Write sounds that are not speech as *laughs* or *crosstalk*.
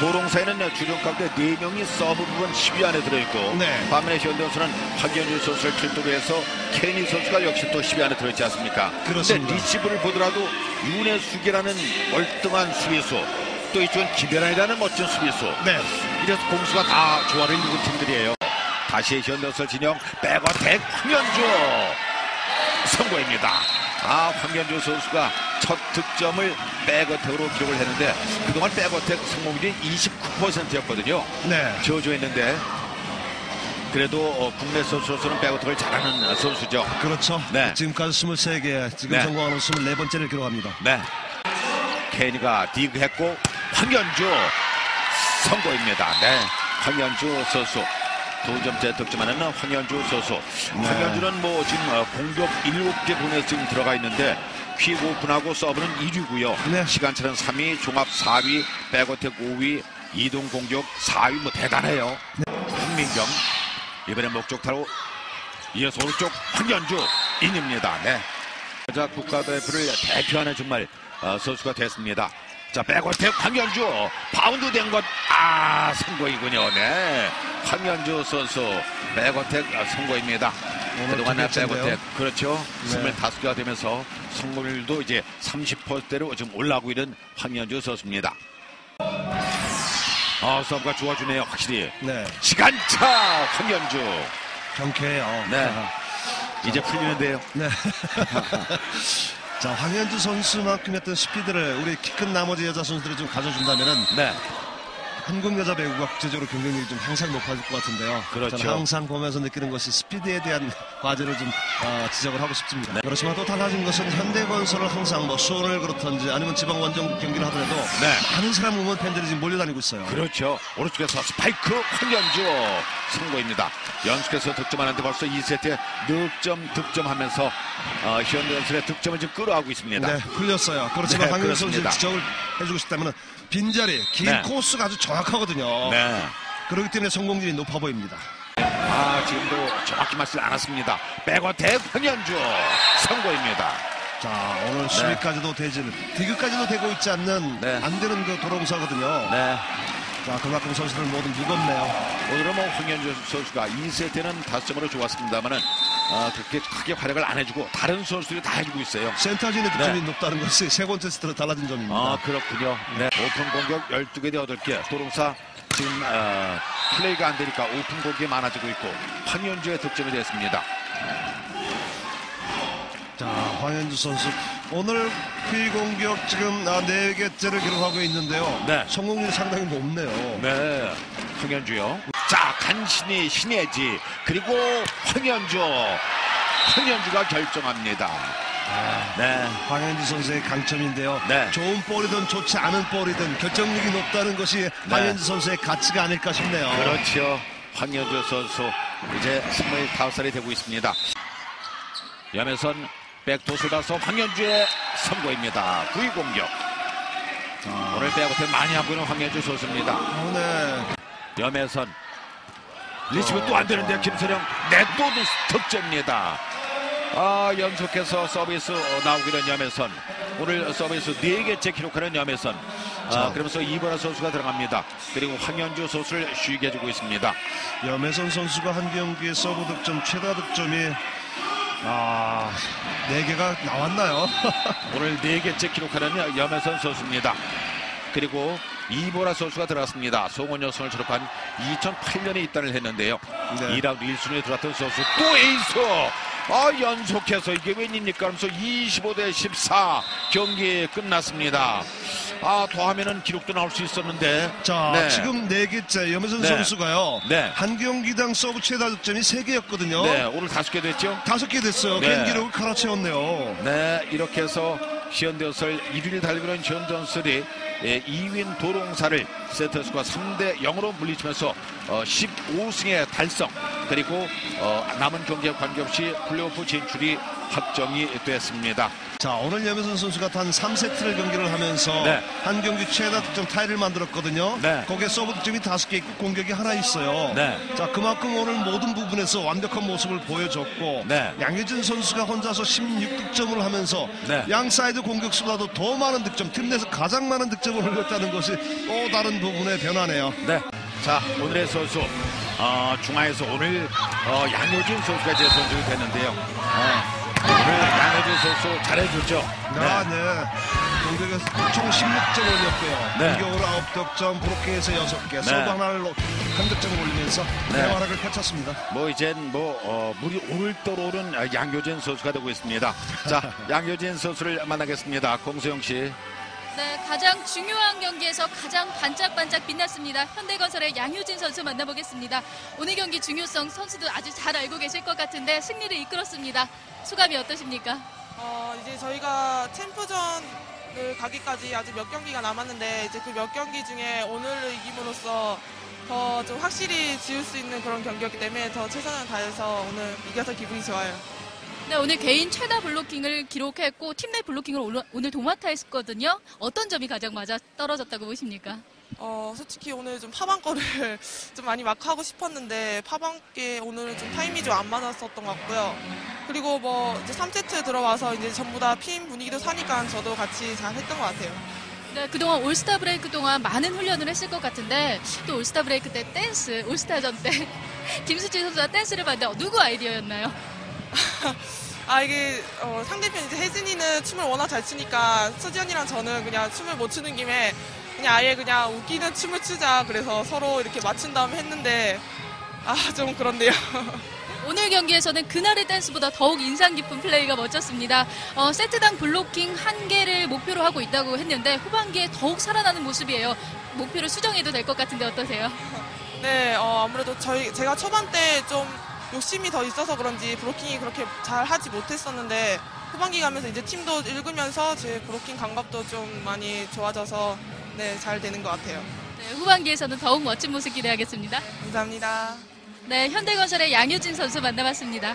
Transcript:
도롱사에는 주력 가운데 4명이 서브 부분 10위 안에 들어있고 네. 반면에 현대선수는 박연유 선수를 필두로 해서 케니 선수가 역시 또 10위 안에 들어있지 않습니까? 그렇습니다. 근데 리시브를 보더라도 윤혜숙이라는 멀뚱한 수비수 또 이쪽은 김연아이라는 멋진 수비수 네. 이래서 공수가 다 조화를 이루는 팀들이에요. 다시 현대선 진영 백어택 황현주 선고입니다. 아 황현주 선수가 첫 득점을 백어택으로 기록을 했는데 그동안 백어택 성공률이 29%였거든요. 네. 저조했는데 그래도 어, 국내 선수로서는 백어택을 잘하는 선수죠. 그렇죠. 네. 지금까지 23개, 지금 네. 성공하는 24번째를 기록합니다. 네. 케니가 디그했고 황현주 선고입니다. 네. 황현주 선수. 두 점째 득점하는 황현주 선수. 네. 황현주는 뭐 지금 어, 공격 7개 분에 지금 들어가 있는데 퀵 오픈하고 서브는 1위고요. 네. 시간차는 3위, 종합 4위, 백어택 5위, 이동 공격 4위 뭐 대단해요. 황민경 이번에 목적 타로 이어서 오른쪽 황현주 인입니다. 네. 여자 국가대표를 대표하는 정말 어, 선수가 됐습니다. 자, 백어택 황현주 바운드 된 것아 선거이군요. 네, 황현주 선수. 오늘 그동안의 두 개째인데요. 백어택 그렇죠. 네. 25개가 되면서 성공률도 이제 30%대로 지금 올라오고 있는 황현주 선수입니다. 아, 서브가 좋아주네요, 확실히. 네. 시간차 황현주. 경쾌해요. 네. 이제 풀리는데요. 네. *laughs* 자, 황현주 선수만큼의 어떤 스피드를 우리 키 큰 나머지 여자 선수들이 좀 가져준다면은 네. 한국 여자 배구가 국제적으로 경쟁력이 좀 항상 높아질 것 같은데요. 그렇죠. 저는 항상 보면서 느끼는 것이 스피드에 대한 *laughs* 과제를 좀 어, 지적을 하고 싶습니다. 네. 그렇지만 또 달라진 것은 현대건설을 항상 뭐 수원을 그렇든지 아니면 지방 원정 경기를 하더라도 네. 많은 사람 보면 팬들이 지금 몰려다니고 있어요. 그렇죠. 오른쪽에서 스파이크 황현주 선고입니다. 연속해서 득점하는데 벌써 2세트에 득점 득점하면서 어, 현대연술의 득점을 지금 끌어가고 있습니다. 네, 풀렸어요. 그렇지만 네, 선수 그렇습니다. 지적을 해주고 싶다면 빈자리, 긴 네. 코스가 아주 정 확하거든요. 네. 그렇기 때문에 성공률이 높아 보입니다. 아 지금도 정확히 맞지 않았습니다. 백어택 황현주 선고입니다. 자, 오늘 수비까지도 되지는 디그까지도 되고 있지 않는 네. 안 되는 그 도롱사거든요. 네. 자, 그만큼 선수들 모두 무겁네요. 오늘은 뭐 황현주 선수가 2세트는 5점으로 좋았습니다만은 어, 그렇게 크게 활약을 안 해주고 다른 선수들이 다 해주고 있어요. 센터진의 득점이 높다는 것이 세 번째 세트로 달라진 점입니다. 네. 아 그렇군요. 네. 오픈 공격 12개 대 8개. 도롱사 지금 어, 플레이가 안 되니까 오픈 공격이 많아지고 있고 황현주의 득점이 됐습니다. 자, 황현주 선수 오늘 피 공격 지금 아, 네 개째를 기록하고 있는데요. 네. 성공률이 상당히 높네요. 네. 황현주요. 자 간신히 신혜지 그리고 황현주. 황현주가 결정합니다. 네. 황현주 선수의 강점인데요. 네. 좋은 볼이든 좋지 않은 볼이든 결정력이 높다는 것이 황현주 선수의 가치가 아닐까 싶네요. 그렇죠. 황현주 선수 이제 25살이 되고 있습니다. 염혜선 백도술 가서 황현주의 선거입니다. 9위 공격. 오늘 백어택 많이 하고 있는 황현주 선수입니다. 아, 네. 염혜선 리시브 또안 되는데 김선영 내또 득점입니다. 아 연속해서 서비스 어, 나오고 있는 염혜선 오늘 서비스 4개째 기록하는 염혜선 아, 자. 그러면서 이보라 선수가 들어갑니다. 그리고 황현주 선수를 쉬게 해주고 있습니다. 염혜선 선수가 한 경기에 서브 득점 최다 득점이 아, 네 개가 나왔나요? *laughs* 오늘 4개째 기록하는 염혜선 선수입니다. 그리고 이보라 선수가 들어갔습니다. 송원 여성을 졸업한 2008년에 입단을 했는데요. 네. 2라운드 1순위에 들어왔던 선수 또 에이스! 아 연속해서 이게 웬입니까? 하면서 25대 14 경기 끝났습니다. 아 더하면은 기록도 나올 수 있었는데 자, 네. 지금 네 개째 염혜선 네. 선수가요. 네. 한 경기당 서브 최다 득점이 세 개였거든요. 네 오늘 다섯 개 됐죠? 다섯 개 됐어요. 네. 개인 기록을 갈아채웠네요. 네, 이렇게 해서 시현대연설 1위를 달리고 있는 시현대연설이 예, 2윈 도롱사를 세트스코어 3대 0으로 물리치면서 어, 15승에 달성 그리고 어, 남은 경기에 관계없이 플레이오프 진출이 확정이 됐습니다. 자 오늘 염혜선 선수가 단 3세트를 경기를 하면서 네. 한 경기 최다 득점 타이를 만들었거든요. 네. 거기에 서브 득점이 5개 있고 공격이 하나 있어요. 네. 자 그만큼 오늘 모든 부분에서 완벽한 모습을 보여줬고 네. 양효진 선수가 혼자서 16득점을 하면서 네. 양 사이드 공격수보다도 더 많은 득점, 팀 내에서 가장 많은 득점을 흘렸다는 것이 또 다른 부분의 변화네요. 네. 자, 오늘의 선수. 어, 중앙에서 오늘 어, 양효진 선수가 제 선수가 됐는데요. 어, 오늘 양효진 선수 잘해주죠. 아, 네. 공격에서 총 16점 올렸고요. 네. 공격으로 9득점, 브로킹에서 6개, 서브 하나를 놓- 한 득점을 올리면서 네. 대활약을 펼쳤습니다. 뭐 이젠 뭐 어, 물이 오를 떠오른 아, 양효진 선수가 되고 있습니다. 자, *laughs* 양효진 선수를 만나겠습니다. 공수영 씨. 네, 가장 중요한 경기에서 가장 반짝반짝 빛났습니다. 현대건설의 양효진 선수 만나보겠습니다. 오늘 경기 중요성 선수도 아주 잘 알고 계실 것 같은데 승리를 이끌었습니다. 소감이 어떠십니까? 어, 이제 저희가 챔프전을 가기까지 아직 몇 경기가 남았는데 이제 그 몇 경기 중에 오늘을 이김으로써 더 좀 확실히 지을 수 있는 그런 경기였기 때문에 더 최선을 다해서 오늘 이겨서 기분이 좋아요. 네, 오늘 개인 최다 블로킹을 기록했고 팀 내 블로킹을 오늘- 도맡아 했거든요. 어떤 점이 가장 맞아 떨어졌다고 보십니까? 어, 솔직히 오늘 좀 파방 거를 *laughs* 좀 많이 막 하고 싶었는데 파방께 오늘은 좀 타이밍이 좀 안 맞았었던 것 같고요. 그리고 뭐 이제 3세트 들어와서 이제 전부 다팀 분위기도 사니까 저도 같이 잘 했던 것 같아요. 네, 그동안 올스타 브레이크 동안 많은 훈련을 했을 것 같은데 또 올스타 브레이크 때 댄스, 올스타전 때 *laughs* 김수지 선수가 댄스를 봤는데 누구 아이디어였나요? 아 이게 어, 상대편 이제 혜진이는 춤을 워낙 잘 추니까 수지언니랑 저는 그냥 춤을 못 추는 김에 그냥 아예 그냥 웃기는 춤을 추자 그래서 서로 이렇게 맞춘 다음에 했는데 아 좀 그런데요. *laughs* 오늘 경기에서는 그날의 댄스보다 더욱 인상 깊은 플레이가 멋졌습니다. 어, 세트당 블로킹 한 개를 목표로 하고 있다고 했는데 후반기에 더욱 살아나는 모습이에요. 목표를 수정해도 될 것 같은데 어떠세요? *laughs* 네 어, 아무래도 저희 제가 초반 때좀 욕심이 더 있어서 그런지 브로킹이 그렇게 잘 하지 못했었는데 후반기 가면서 이제 팀도 읽으면서 제 브로킹 감각도 좀 많이 좋아져서 네 잘 되는 것 같아요. 네, 후반기에서는 더욱 멋진 모습 기대하겠습니다. 감사합니다. 네, 현대건설의 양효진 선수 만나봤습니다.